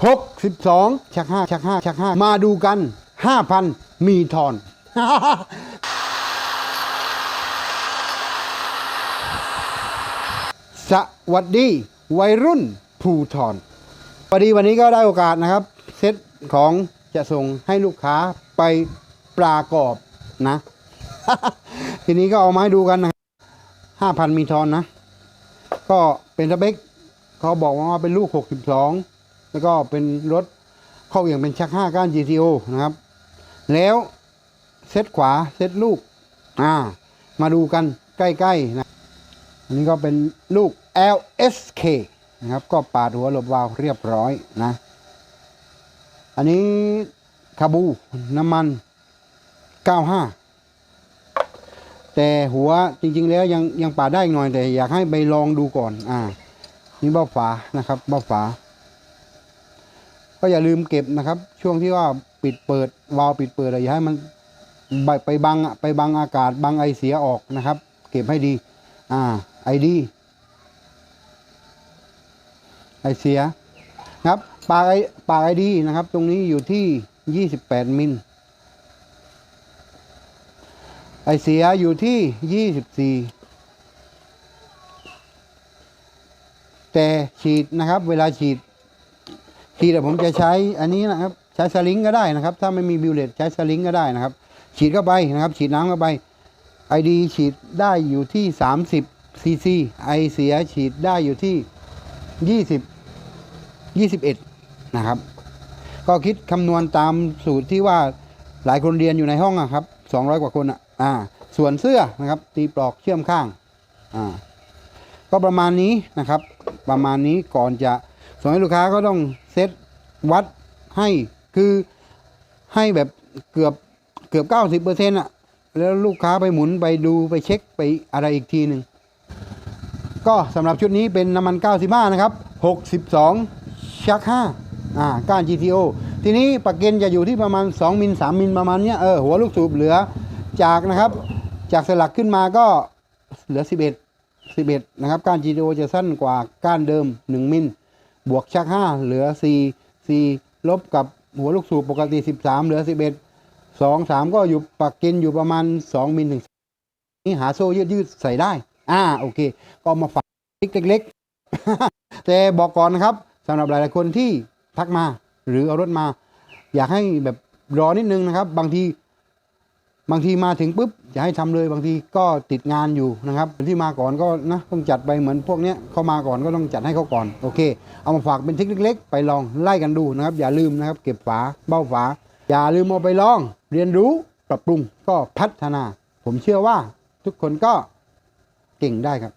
62ชัก5ชัก5ชัก5มาดูกัน 5,000 มีทอนสวัสดี วัยรุ่นภูทรพอดีวันนี้ก็ได้โอกาสนะครับ เซตของจะส่งให้ลูกค้าไปปลากรอบนะ ทีนี้ก็เอามาให้ดูกันนะห้าพันมีทอนนะ ก็เป็นสเปคเขาบอกว่าเป็นลูก62 แล้วก็เป็นรถเข้าอย่างเป็นชัก5ก้าน GTO นะครับ แล้วเซตขวาเซตลูกอ่ามาดูกันใกล้ๆนะอันนี้ก็เป็นลูก LSK นะครับ ก็ปาดหัวหลบวาวเรียบร้อยนะ อันนี้คาบูน้ำมัน 95 แต่หัวจริงๆแล้วยังยังปาดได้อีกหน่อยแต่อยากให้ไปลองดูก่อน อ่า นี่เบ้าฝานะครับ เบ้าฝา ก็อย่าลืมเก็บนะครับ ช่วงที่ว่าปิดเปิดวาล์วปิดเปิดอะอย่าให้มันไปบังไปบังอากาศบังไอเสียออกนะครับ เก็บให้ดี อ่าไอดีไอเสียนะครับปากไอปากไอดีนะครับ ตรงนี้อยู่ที่ 28 มิลไอเสียอยู่ที่ 24 แต่ฉีดนะครับ เวลาฉีด ฉีดอะผมจะใช้อันนี้นะครับ ใช้สลิงก็ได้นะครับ ถ้าไม่มีบิวเลตใช้สลิงก็ได้นะครับ ฉีดเข้าไปนะครับ ฉีดน้ำเข้าไปไอดีฉีดได้อยู่ที่ 30ซีซีไอเสียฉีดได้อยู่ที่ 20 21 นะครับ ก็คิดคำนวณตามสูตรที่ว่าหลายคนเรียนอยู่ในห้องอะครับ 200 กว่าคนอะอ่า ส่วนเสื้อนะครับ ตีปลอกเชื่อมข้างอ่าก็ประมาณนี้นะครับ ประมาณนี้ก่อนจะ ส่งให้ลูกค้าก็ต้องเซตวัดให้คือให้แบบเกือบเกือบ90เปอร์เซ็นต์อะแล้วลูกค้าไปหมุนไปดูไปเช็คไปอะไรอีกทีหนึ่งก็สำหรับชุดนี้เป็นน้ำมัน 95 นะครับ 62 ชัก 5 อ่า ก้าน GTO ทีนี้ปากเกนจะอยู่ที่ประมาณ 2 มิล 3 มิลประมาณเนี้ยเออ หัวลูกสูบเหลือจากนะครับ จากสลักขึ้นมาก็เหลือ 11 11 นะครับ ก้าน GTO จะสั้นกว่าก้านเดิม 1 มิล บวกชัก5เหลือ4 4ลบกับหัวลูกสูบปกติ13เหลือ11 2 3ก็อยู่ปากเกนอยู่ประมาณ2มิลถึงนี่หาโซ่ยืดยืดใส่ได้ อ่าโอเค ก็เอามาฝากเล็กๆแต่บอกก่อนนะครับสำหรับหลายๆคนที่ทักมาหรือเอารถมา อยากให้แบบรอนิดนึงนะครับ บางที บางทีมาถึงปุ๊บอย่าให้ทำเลยบางทีก็ติดงานอยู่นะครับที่มาก่อนก็นะต้องจัดไปเหมือนพวกเนี้ยเขามาก่อนก็ต้องจัดให้เขาก่อนโอเค เอามาฝากเป็นทิคเล็ก ๆ ไปลองไล่กันดูนะครับ อย่าลืมนะครับ เก็บฝาเบ้าฝา อย่าลืมเอาไปลอง เรียนรู้ปรับปรุงก็พัฒนา ผมเชื่อว่าทุกคนก็เก่งได้ครับ